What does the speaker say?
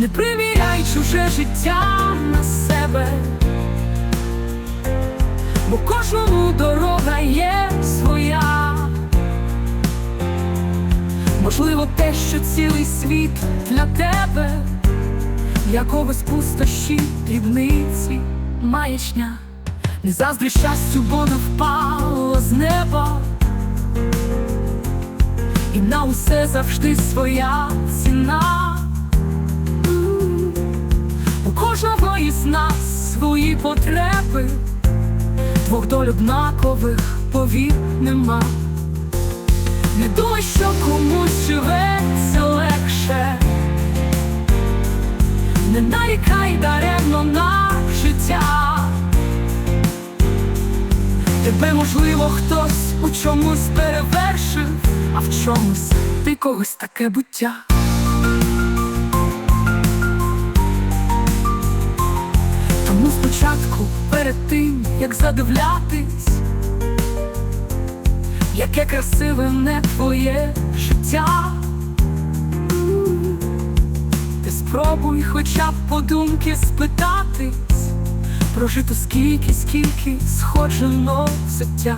Не приміряй чуже життя на себе, бо кожному дорога є своя. Можливо, те, що цілий світ для тебе, якогось пустощі, дрібниці, маячня. Не заздрі щастю, бо не впало з неба. І на усе завжди своя ціна. Із нас свої потреби, двох доль однакових повір нема. Не думай, що комусь живеться легше, не нарікай даремно на життя. Тебе, можливо, хтось у чомусь перевершив, а в чомусь ти когось таке буття. Спочатку, перед тим, як задивлятись, яке красиве не твоє життя. Ти спробуй хоча б подумки спитатись, прожито скільки, скільки сходжено життя.